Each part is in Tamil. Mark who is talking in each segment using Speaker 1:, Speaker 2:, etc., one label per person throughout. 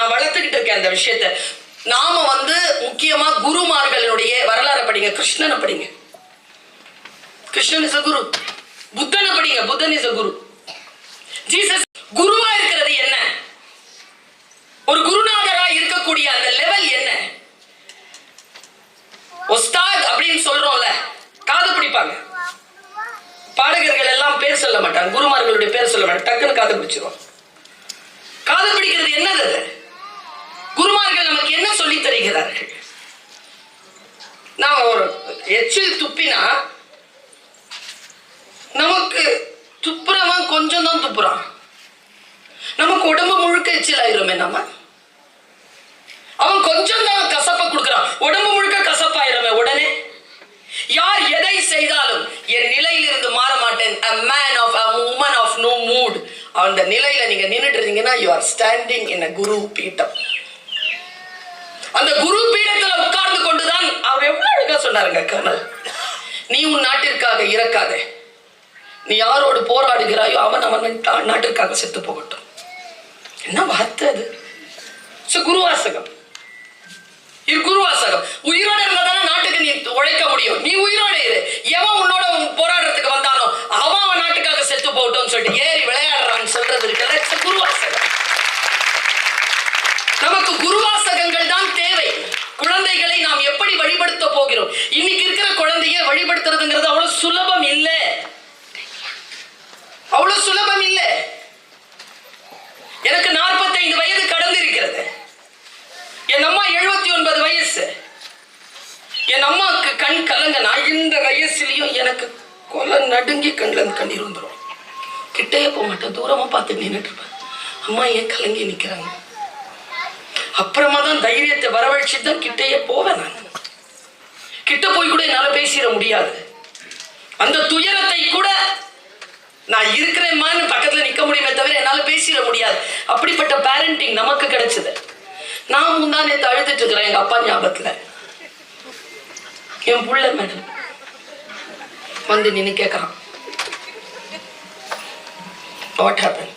Speaker 1: நான் வளர்த்துக்கிட்டு இருக்கேன் அந்த விஷயத்த. நாம வந்து முக்கியமா குருமார்களுடைய வரலாறு படிங்க. கிருஷ்ணனை படிங்க. கிருஷ்ணன் இஸ் குரு. புத்தனை படிங்க. புத்தன் இஸ் குரு. ஜீசஸ் குருவா இருக்கிறது என்ன? ஒரு குருநாதரா இருக்கக்கூடிய அந்த லெவல் என்ன? ஒஸ்தாத் அப்படின்னு சொல்றோம்ல காது பிடிப்பாங்க. பாடகர்கள் எல்லாம் பேர் சொல்ல மாட்டாங்க. குருமார்களுடைய பேர் சொல்ல மாட்டாங்க. டக்குன்னு காது பிடிச்சிருவோம் காது பிடிக்கிறது என்னது அது? நமக்கு என்ன சொல்லி தருகிறார்கள் நான் ஒரு எச்சில் துப்பினா நமக்கு துப்புறவன் கொஞ்சம் தான் துப்புறான். நமக்கு உடம்பு முழுக்க எச்சில் ஆயிருமே நம்ம அவன் கொஞ்சம் தான் கசப்பை கொடுக்குறான். உடம்பு முழுக்க கசப்பாயிருமே உடனே. யார் எதை செய்தாலும் என் நிலையிலிருந்து மாற மாட்டேன். A man of a woman of no mood அந்த நிலையில நீங்க நின்னுட்டு இருந்தீங்கன்னா you are standing in guru peetam. அந்த குரு பீடத்துல உட்கார்ந்து கொண்டுதான் அவர் எவ்வளவு அழகா சொன்னாருங்க கர்னல் நீ உன் நாட்டிற்காக இறக்காதே. நீ யாரோடு போராடுகிறாயோ அவன் அவன் நாட்டிற்காக செத்து போகட்டும். என்ன வார்த்தை அது? குருவாசகம். இது குருவாசகம். உயிரோட இருந்தா தானே நாட்டுக்கு நீ உழைக்க முடியும். நீ உயிரோட இரு. எவன் உன்னோட போராடுறதுக்கு வந்தானோ அவன் அவன் நாட்டுக்காக செத்து போகட்டும்னு சொல்லிட்டு. ஏறி கண் நான் இந்த வயசுலயும் எனக்கு கொலை நடுங்கி கண்ணில் இருந்து கண்ணீர் வந்துடும் கிட்டேயே போக மாட்டேன் தூரமா பார்த்து நின்றுட்டு இருப்பேன். அம்மா ஏன் கலங்கி நிக்கிறாங்க? அப்புறமா தான் தைரியத்தை வரவழைச்சு தான் கிட்டேயே போவேன் நான். கிட்ட போய் கூட என்னால பேசிட முடியாது. அந்த துயரத்தை கூட நான் இருக்கிறேம்மான்னு பக்கத்துல நிக்க முடியுமே தவிர என்னால பேசிட முடியாது. அப்படிப்பட்ட பேரண்டிங் நமக்கு கிடைச்சது. நான் முந்தானே தழுதுட்டு இருக்கிறேன் எங்க அப்பா ஞாபகத்துல. என் புள்ள மேடம் வந்து நின்று கேட்கறான் வாட் ஹேப்பன்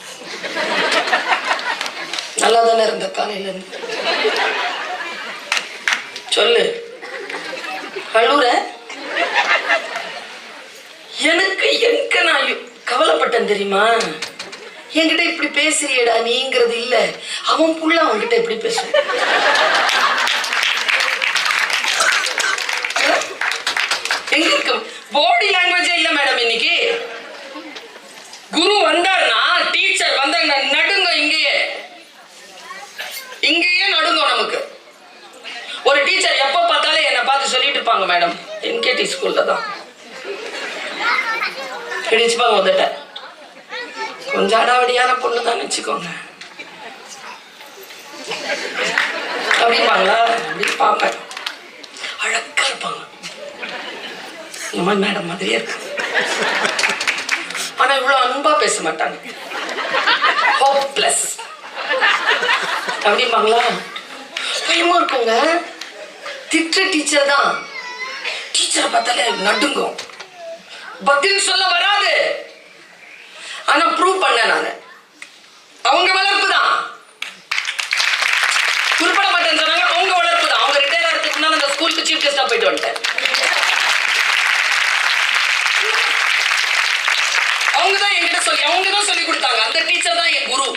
Speaker 1: நல்லா தானே இருந்த காலையில இருந்து? சொல்லு. அழுற எனக்கு எங்க நான் கவலைப்பட்டேன் தெரியுமா? என்கிட்ட இப்படி பேசுறியடா நீங்கிறது இல்ல. அவன் புள்ள அவன்கிட்ட எப்படி பேசுவான் எங்க இருக்கு பாடி லாங்குவேஜே இல்ல மேடம் இன்னைக்கு. குரு வந்தாருன்னா டீச்சர் வந்தாங்க நடுங்க இங்கேயே. இங்கேயே நடுங்க நமக்கு. ஒரு டீச்சர் எப்ப பார்த்தாலும் என்னை பார்த்து சொல்லிட்டு இருப்பாங்க மேடம் என்கேடி ஸ்கூல்ல தான். பிடிச்சுப்பாங்க வந்துட்ட கொஞ்சம் அடாவடியான பொண்ணு தான் வச்சுக்கோங்க. அப்படிப்பாங்களா அப்படி பார்ப்பேன் அழகா இருப்பாங்க இந்த மாதிரி மேடம் மாதிரியே இருக்கு. ஆனா இவ்வளவு அன்பா பேச மாட்டாங்க. ஹோப்லெஸ் அப்படிம்பாங்களா பயமா இருக்குங்க. திட்ட டீச்சர் தான். டீச்சரை பார்த்தாலே நடுங்கும். பதில் சொல்ல வராது. ஆனா ப்ரூவ் பண்ண நானு. அவங்க மேல தான் குறிப்பிட மாட்டேன்னு சொன்னாங்க அவங்க வளர்ப்பு தான் அவங்க ரிட்டையர் ஆகிறதுக்கு முன்னாடி அந்த ஸ்கூலுக்கு சீஃப் கெஸ்டா போயிட்டு வந்துட்டேன் அவங்க தான் என்கிட்ட சொல்லி அவங்க தான் சொல்லி கொடுத்தாங்க அந்த டீச்சர் தான் என் குரு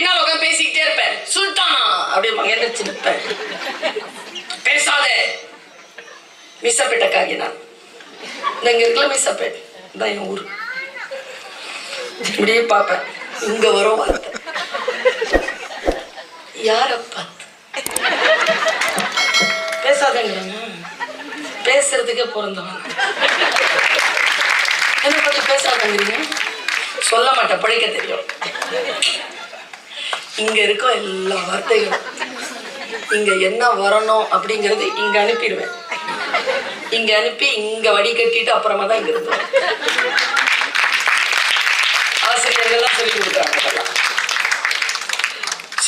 Speaker 1: பின்னால் உட்காந்து பேசிக்கிட்டே இருப்பேன். சுல்தானா அப்படிம்பாங்க எந்திரிச்சு நிற்பேன் பேசாதே. மிஸ்ஸப்பேட்டக்காகி நான். இந்த இங்க இருக்கல மிஸ்ஸப்பேட் தான் என் ஊர். இப்படியே பார்ப்பேன். இங்க வரும் வார்த்தை. யாரப்பா பேசாதேங்கிறாங்க பேசுறதுக்கே பிறந்தவன் என்ன பத்தி பேசாதங்கிறீங்க? சொல்ல மாட்டேன். பிழைக்க தெரியும். இங்க இருக்க எல்லா வார்த்தைகளும். இங்க என்ன வரணும் அப்படிங்கறது இங்க அனுப்பிடுவேன். இங்க அனுப்பி இங்க வடிகட்டிட்டு அப்புறமா தான் இங்க இருப்பேன். ஆசிரியர்கள்லாம் சொல்லி கொடுத்தாங்க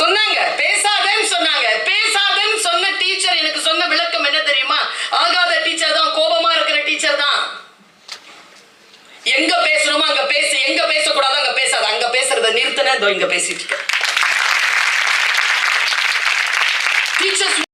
Speaker 1: சொன்னாங்க பேசாதேன்னு சொன்னாங்க. பேசாதேன்னு சொன்ன டீச்சர் எனக்கு சொன்ன விளக்கம் என்ன தெரியுமா? ஆகாத டீச்சர் தான் கோபமா இருக்கிற டீச்சர் தான். எங்க பேசணுமோ அங்க பேசு எங்க பேசக்கூடாதோ அங்க பேசாத. அங்க பேசுறத நிறுத்தின இதோ இங்க பேசிட்டு இருக்கேன். сейчас